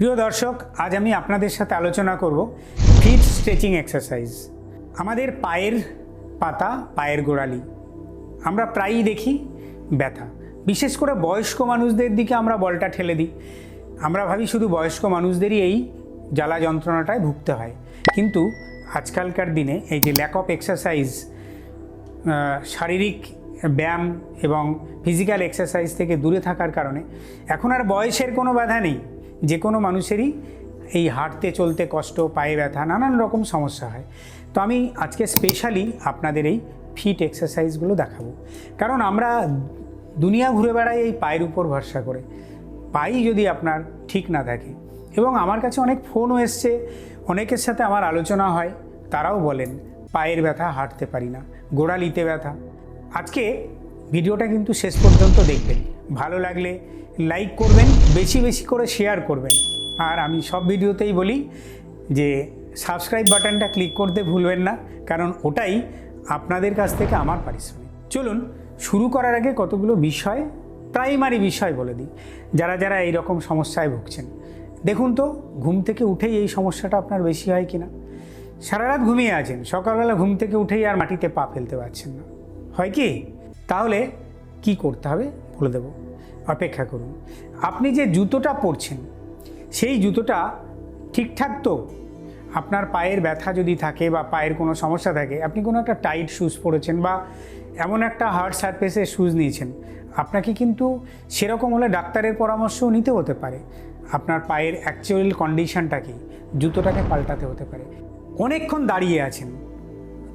প্রিয় দর্শক, আজ আমি আপনাদের সাথে আলোচনা করব ফিট স্ট্রেচিং এক্সারসাইজ। আমাদের পায়ের পাতা, পায়ের গোড়ালি। আমরা প্রায়ই দেখি ব্যথা। বিশেষ করে বয়স্ক মানুষদের দিকে আমরা বলটা ঠেলে দিই। আমরা ভাবি শুধু বয়স্ক মানুষদেরই এই জ্বালা যন্ত্রণাটায় ভুগতে হয়। কিন্তু আজকালকার দিনে এই যে ল্যাক অফ এক্সারসাইজ শারীরিক ব্যায়াম এবং ফিজিক্যাল এক্সারসাইজ থেকে দূরে থাকার কারণে এখন আর বয়সের কোনো বাধা নেই। যে কোনো মানুষেরই এই হাঁটতে, চলতে কষ্ট, পায়ে ব্যথা, নানান রকম সমস্যা হয়। তো আমি আজকে স্পেশালি আপনাদের এই ফিট এক্সারসাইজগুলো দেখাবো। কারণ আমরা দুনিয়া ঘুরে বেড়াই এই পায়ের উপর ভরসা করে। পাই যদি আপনার ঠিক না থাকে। এবং আমার কাছে অনেক ফোনও এসছে। অনেকের সাথে আমার আলোচনা হয়। তারাও বলেন, পায়ের ব্যথা, হাঁটতে পারি না। গোড়ালিতে ব্যথা। আজকে ভিডিওটা কিন্তু শেষ পর্যন্ত দেখবেন। ভালো লাগলে লাইক করবেন, বেশি বেশি করে শেয়ার করবেন। আর আমি সব ভিডিওতেই বলি যে সাবস্ক্রাইব বাটনটা ক্লিক করতে ভুলবেন না, কারণ ওটাই আপনাদের কাছ থেকে আমার পারিশ্রমিক। চলুন, শুরু করার আগে কতগুলো বিষয় প্রাইমারি বিষয় বলে দিই। যারা যারা এই রকম সমস্যায় ভুগছেন, দেখুন তো, ঘুম থেকে উঠেই এই সমস্যাটা আপনার বেশি হয় কিনা? সারা রাত ঘুমিয়ে আছেন, সকালবেলা ঘুম থেকে উঠেই আর মাটিতে পা ফেলতে পারছেন না। হয় কি? তাহলে কি করতে হবে? বলে দেব। অপেক্ষা করুন। আপনি যে জুতোটা পরছেন, সেই জুতোটা ঠিকঠাক তো? আপনার পায়ের ব্যথা যদি থাকে বা পায়ের কোনো সমস্যা থাকে, আপনি কোনো একটা টাইট শ্যুজ পরেছেন বা এমন একটা হার্ড সারফেসের শ্যুজ নিয়েছেন, আপনাকে কিন্তু সেরকম হলে ডাক্তারের পরামর্শও নিতে হতে পারে। আপনার পায়ের অ্যাকচুয়াল কন্ডিশনটা কি? জুতোটাকে পাল্টাতে হতে পারে। অনেকক্ষণ দাঁড়িয়ে আছেন।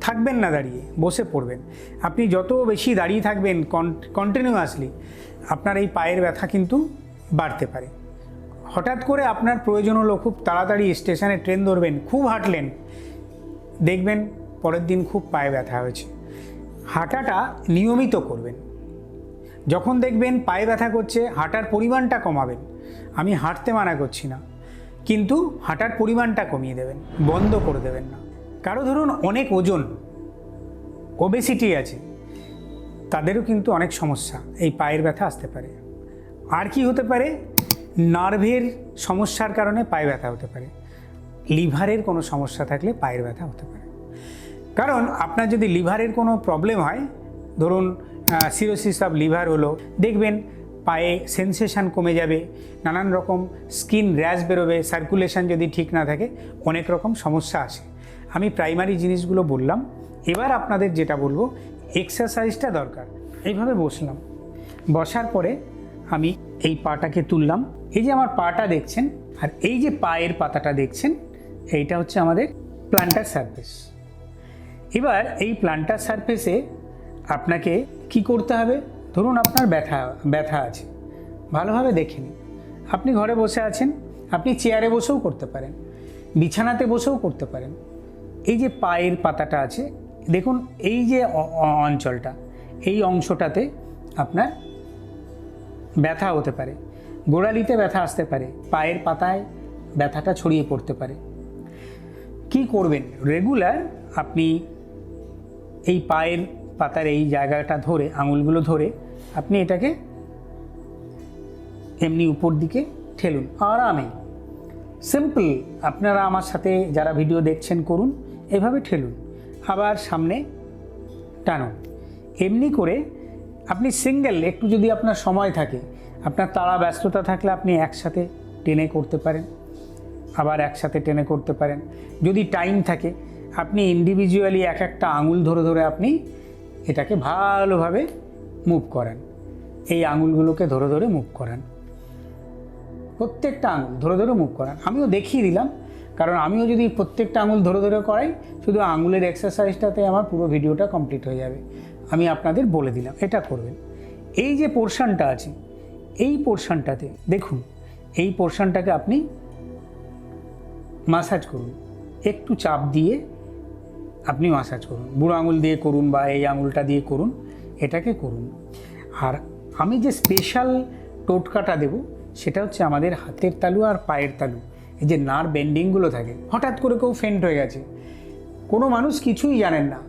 থাকবেন না দাঁড়িয়ে, বসে পড়বেন। আপনি যত বেশি দাঁড়িয়ে থাকবেন কন্টিনিউয়াসলি আপনার এই পায়ের ব্যথা কিন্তু বাড়তে পারে। হঠাৎ করে আপনার প্রয়োজন হলো খুব তাড়াতাড়ি স্টেশনে ট্রেন ধরবেন, খুব হাঁটলেন, দেখবেন পরের দিন খুব পায়ে ব্যথা হয়েছে। হাঁটাটা নিয়মিত করবেন। যখন দেখবেন পায়ে ব্যথা করছে, হাঁটার পরিমাণটা কমাবেন। আমি হাঁটতে মানা করছি না, কিন্তু হাঁটার পরিমাণটা কমিয়ে দেবেন, বন্ধ করে দেবেন না। কারও ধরুন অনেক ওজন ওবেসিটি আছে, তাদেরও কিন্তু অনেক সমস্যা, এই পায়ের ব্যথা আসতে পারে। আর কি হতে পারে? নার্ভের সমস্যার কারণে পায়ে ব্যথা হতে পারে। লিভারের কোনো সমস্যা থাকলে পায়ের ব্যথা হতে পারে। কারণ আপনার যদি লিভারের কোনো প্রবলেম হয়, ধরুন সিরোসিস অফ লিভার হলো, দেখবেন পায়ে সেন্সেশন কমে যাবে, নানান রকম স্কিন র্যাশ বেরোবে সার্কুলেশন যদি ঠিক না থাকে, অনেক রকম সমস্যা আসে। আমি প্রাইমারি জিনিসগুলো বললাম, এবার আপনাদের যেটা বলব এক্সারসাইজটা দরকার। এইভাবে বসলাম। বসার পরে আমি এই পাটাকে তুললাম। এই যে আমার পাটা দেখছেন, আর এই যে পায়ের পাতাটা দেখছেন, এইটা হচ্ছে আমাদের প্লান্টার সারফেস এবার এই প্লান্টার সারফেসে আপনাকে কি করতে হবে? ধরুন আপনার ব্যথা ব্যথা আছে। ভালোভাবে দেখে নিন। আপনি ঘরে বসে আছেন, আপনি চেয়ারে বসেও করতে পারেন। বিছানাতে বসেও করতে পারেন। এই যে পায়ের পাতাটা আছে, দেখুন এই যে অঞ্চলটা, এই অংশটাতে আপনার ব্যথা হতে পারে, গোড়ালিতে ব্যথা আসতে পারে, পায়ের পাতায় ব্যথাটা ছড়িয়ে পড়তে পারে। কি করবেন? রেগুলার আপনি এই পায়ের পাতার এই জায়গাটা ধরে, আঙুলগুলো ধরে আপনি এটাকে এমনি উপর দিকে ঠেলুন, আরামে। সিম্পল আপনারা আমার সাথে যারা ভিডিও দেখছেন করুন এভাবে ঠেলুন, আবার সামনে টানুন এমনি করে আপনি সিঙ্গেল একটু যদি আপনার সময় থাকে, আপনার তারা ব্যস্ততা থাকলে আপনি একসাথে টেনে করতে পারেন, আবার একসাথে টেনে করতে পারেন। যদি টাইম থাকে, আপনি ইন্ডিভিজুয়ালি এক একটা আঙুল ধরে ধরে আপনি এটাকে ভালোভাবে মুভ করেন। এই আঙুলগুলোকে ধরে ধরে মুভ করেন। প্রত্যেকটা আঙুল ধরে ধরে মুভ করান। আমিও দেখিয়ে দিলাম কারণ আমিও যদি প্রত্যেকটা আঙুল ধরে ধরে করাই, শুধু আঙুলের এক্সারসাইজটাতে আমার পুরো ভিডিওটা কমপ্লিট হয়ে যাবে। আমি আপনাদের বলে দিলাম, এটা করবেন। এই যে পোর্শনটা আছে, এই পোর্শনটাতে দেখুন, এই পোর্শনটাকে আপনি মাসাজ করুন। একটু চাপ দিয়ে আপনি মাসাজ করুন। বুড়ো আঙুল দিয়ে করুন বা এই আঙুলটা দিয়ে করুন, এটাকে করুন। আর আমি যে স্পেশাল টোটকাটা দেব, সেটা হচ্ছে আমাদের হাতের তালু আর পায়ের তালু। এই যে নার বেন্ডিংগুলো থাকে, হঠাৎ করে কেউ ফেন্ট হয়ে গেছে। কোনো মানুষ কিছুই জানেন না।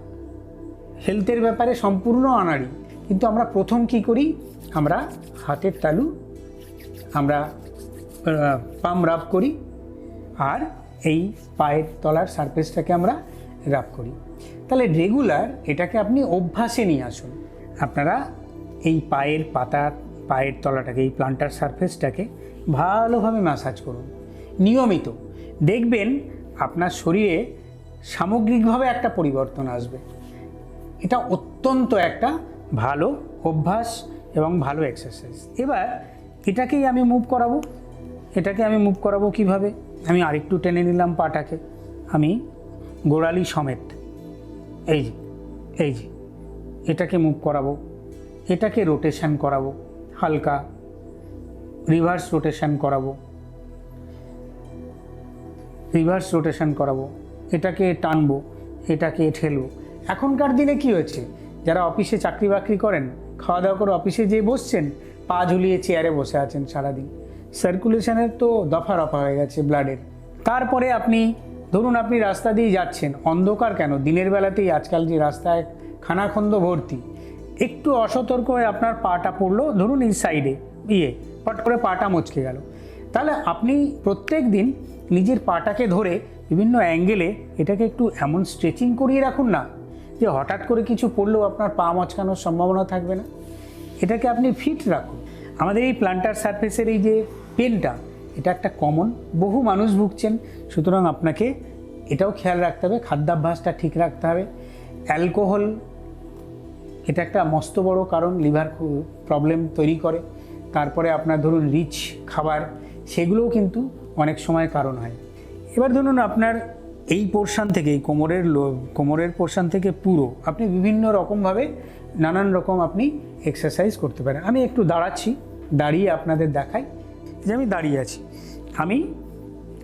হেলথের ব্যাপারে সম্পূর্ণ আনাড়ি কিন্তু আমরা প্রথম কি করি? আমরা হাতের তালু, আমরা পাম রাব করি আর এই পায়ের তলার সারফেসটাকে আমরা রাব করি। তাহলে রেগুলার এটাকে আপনি অভ্যাসে নিয়ে আসুন। আপনারা এই পায়ের পাতার পায়ের তলাটাকে, এই প্লান্টার সারফেসটাকে ভালোভাবে ম্যাসাজ করুন। নিয়মিত। দেখবেন আপনার শরীরে সামগ্রিকভাবে একটা পরিবর্তন আসবে। এটা অত্যন্ত একটা ভালো অভ্যাস এবং ভালো এক্সারসাইজ এবার এটাকেই আমি মুভ করাবো। এটাকে আমি মুভ করাবো কীভাবে? আমি আরেকটু টেনে নিলাম পাটাকে। আমি গোড়ালি সমেত। এই যে এই যে, এটাকে মুভ করাবো। এটাকে রোটেশন করাবো। হালকা রিভার্স রোটেশন করাবো। রিভার্স রোটেশন করাবো, এটাকে টানবো, এটাকে ঠেলবো। এখনকার দিনে কি হয়েছে? যারা অফিসে চাকরি বাকরি করেন, খাওয়া দাওয়া করে অফিসে যেয়ে বসছেন, পা ঝুলিয়ে চেয়ারে বসে আছেন সারাদিন। সার্কুলেশনের তো দফা রফা হয়ে গেছে ব্লাডের তারপরে আপনি, ধরুন আপনি রাস্তা দিয়ে যাচ্ছেন, অন্ধকার কেন? দিনের বেলাতেই আজকাল যে রাস্তায় খানাখন্দ ভর্তি। একটু অসতর্ক হয়ে আপনার পাটা পড়ল, ধরুন এই সাইডে ইয়ে পট করে পাটা মচকে গেল। তাহলে আপনি প্রত্যেক দিন নিজের পাটাকে ধরে বিভিন্ন অ্যাঙ্গেলে এটাকে একটু এমন স্ট্রেচিং করিয়ে রাখুন না, যে হঠাৎ করে কিছু পড়লেও আপনার পা মচকানোর সম্ভাবনা থাকবে না। এটাকে আপনি ফিট রাখুন। আমাদের এই প্লান্টার সারফেসের এই যে পেনটা এটা একটা কমন বহু মানুষ ভুগছেন, সুতরাং আপনাকে এটাও খেয়াল রাখতে হবে, খাদ্যাভ্যাসটা ঠিক রাখতে হবে। অ্যালকোহল এটা একটা মস্ত বড় কারণ লিভার প্রবলেম তৈরি করে। তারপরে আপনার ধরুন রিচ খাবার সেগুলোও কিন্তু অনেক সময় কারণ হয়। এবার ধরুন আপনার এই পোর্শান থেকে এই কোমরের লো- কোমরের পোর্শান থেকে পুরো আপনি বিভিন্ন রকমভাবে নানান রকম আপনি এক্সারসাইজ করতে পারেন। আমি একটু দাঁড়াচ্ছি, দাঁড়িয়ে আপনাদের দেখাই যে আমি দাঁড়িয়ে আছি। আমি,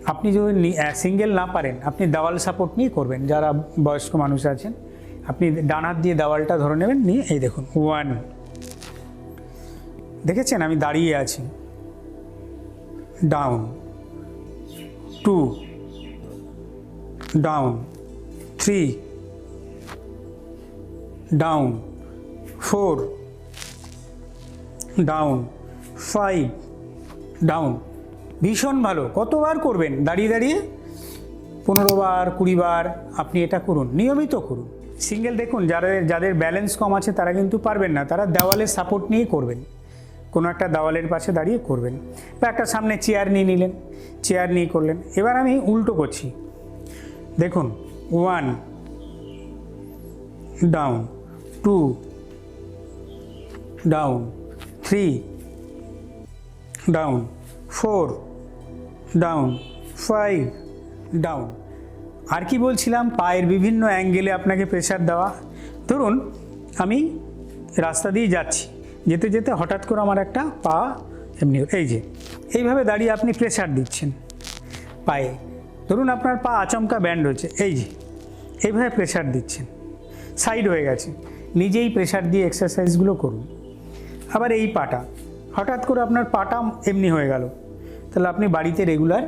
আপনি যদি সিঙ্গেল না পারেন, আপনি দেওয়াল সাপোর্ট নিয়ে করবেন। যারা বয়স্ক মানুষ আছেন, আপনি ডান হাত দিয়ে দেওয়ালটা ধরে নেবেন, নিয়ে এই দেখুন ওয়ান দেখেছেন? আমি দাঁড়িয়ে আছি। Down two down three down four down five down ভীষণ ভালো। কতবার করবেন? দাঁড়িয়ে দাঁড়িয়ে। পনেরো বার কুড়ি বার আপনি এটা করুন। নিয়মিত করুন। সিঙ্গেল দেখুন, যাদের যাদের ব্যালেন্স কম আছে তারা কিন্তু পারবেন না। তারা দেওয়ালে সাপোর্ট নিয়ে করবেন। কোনো একটা দেওয়ালের পাশে দাঁড়িয়ে করবেন বা একটা সামনে চেয়ার নিয়ে নিলেন চেয়ার নিয়ে করলেন। এবার আমি উল্টো করছি। দেখুন one down two down three down four down five down আর কি বলছিলাম? পায়ের বিভিন্ন অ্যাঙ্গেলে আপনাকে প্রেশার দেওয়া। ধরুন, আমি রাস্তা দিয়ে যাচ্ছি। যেতে যেতে হঠাৎ করে আমার একটা পা এমনি এই যে, এইভাবে দাঁড়িয়ে আপনি প্রেশার দিচ্ছেন পায়ে। ধরুন আপনার পা আচমকা ব্যান্ড হচ্ছে এই যে, এইভাবে প্রেশার দিচ্ছেন। সাইড হয়ে গেছে। নিজেই প্রেশার দিয়ে এক্সারসাইজগুলো করুন। আবার এই পাটা, হঠাৎ করে আপনার পাটা এমনি হয়ে গেল। তাহলে আপনি বাড়িতে রেগুলার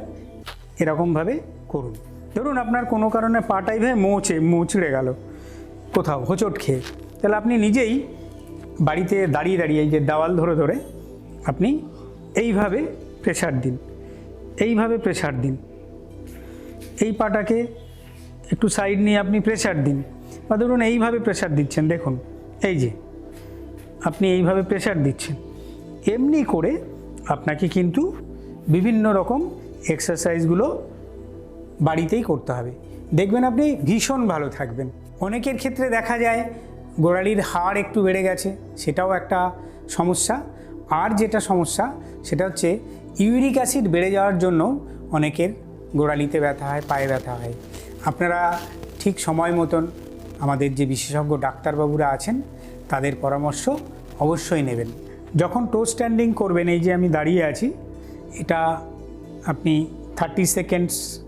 এরকমভাবে করুন। ধরুন আপনার কোনো কারণে পাটা এইভাবে মোচে, মোচড়ে গেল, কোথাও হোঁচট খেয়ে। তাহলে আপনি নিজেই বাড়িতে দাঁড়িয়ে দাঁড়িয়ে এই যে দেওয়াল ধরে ধরে আপনি এইভাবে প্রেশার দিন, এইভাবে প্রেশার দিন। এই পাটাকে একটু সাইড নিয়ে আপনি প্রেশার দিন। বা ধরুন এইভাবে প্রেশার দিচ্ছেন, দেখুন, এই যে আপনি এইভাবে প্রেশার দিচ্ছেন। এমনি করে আপনাকে কিন্তু বিভিন্ন রকম এক্সারসাইজগুলো বাড়িতেই করতে হবে। দেখবেন আপনি ভীষণ ভালো থাকবেন। অনেকের ক্ষেত্রে দেখা যায় গোড়ালির হাড় একটু বেড়ে গেছে, সেটাও একটা সমস্যা। আর যেটা সমস্যা, সেটা হচ্ছে ইউরিক অ্যাসিড বেড়ে যাওয়ার জন্য অনেকের গোড়ালিতে ব্যথা হয়, পায়ে ব্যথা হয়। আপনারা ঠিক সময় মতন আমাদের যে বিশেষজ্ঞ ডাক্তারবাবুরা আছেন, তাদের পরামর্শ অবশ্যই নেবেন। যখন টো স্ট্যান্ডিং করবেন, এই যে আমি দাঁড়িয়ে আছি, এটা আপনি থার্টি সেকেন্ডস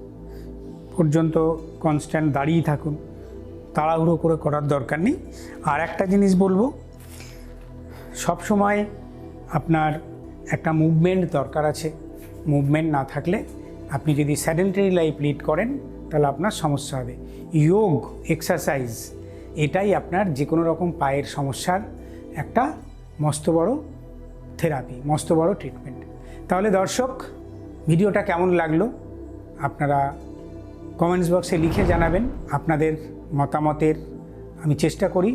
পর্যন্ত কনস্ট্যান্ট দাঁড়িয়ে থাকুন। তাড়াহুড়ো করে করার দরকার নেই। আর একটা জিনিস বলব, সব সময় আপনার একটা মুভমেন্ট দরকার আছে। মুভমেন্ট না থাকলে আপনি যদি স্যাডেন্টারি লাইফ লিড করেন, তাহলে আপনার সমস্যা হবে। যোগ এক্সারসাইজ এটাই আপনার যে কোনো রকম পায়ের সমস্যার একটা মস্ত বড় থেরাপি মস্ত বড় ট্রিটমেন্ট তাহলে দর্শক ভিডিওটা কেমন লাগল? আপনারা কমেন্টস বক্সে লিখে জানাবেন আপনাদের মতামতের। আমি চেষ্টা করি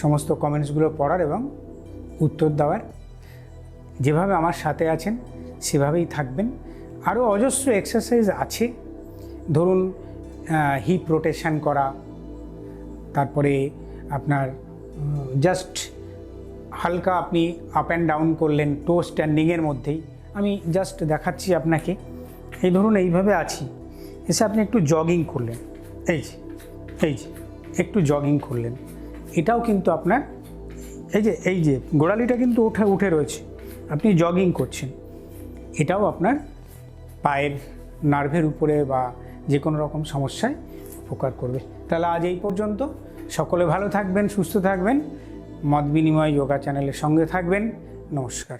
সমস্ত কমেন্টসগুলো পড়ার এবং উত্তর দেওয়ার। যেভাবে আমার সাথে আছেন, সেভাবেই থাকবেন। আরও অজস্র এক্সারসাইজ আছে। ধরুন হিপ রোটেশন করা, তারপরে আপনার জাস্ট হালকা আপনি আপ অ্যান্ড ডাউন করলেন টো স্ট্যান্ডিংয়ের মধ্যেই। আমি জাস্ট দেখাচ্ছি আপনাকে। এই ধরুন, এইভাবে আছি। এসে আপনি একটু জগিং করলেন। এই যে এই যে, একটু জগিং করলেন। এটাও কিন্তু আপনার, এই যে এই যে, গোড়ালিটা কিন্তু উঠে উঠে রয়েছে। আপনি জগিং করছেন। এটাও আপনার পায়ের নার্ভের উপরে বা যে কোনো রকম সমস্যায় উপকার করবে। তাহলে আজ এই পর্যন্ত। সকলে ভালো থাকবেন, সুস্থ থাকবেন। মত বিনিময় যোগা চ্যানেলের সঙ্গে থাকবেন। নমস্কার।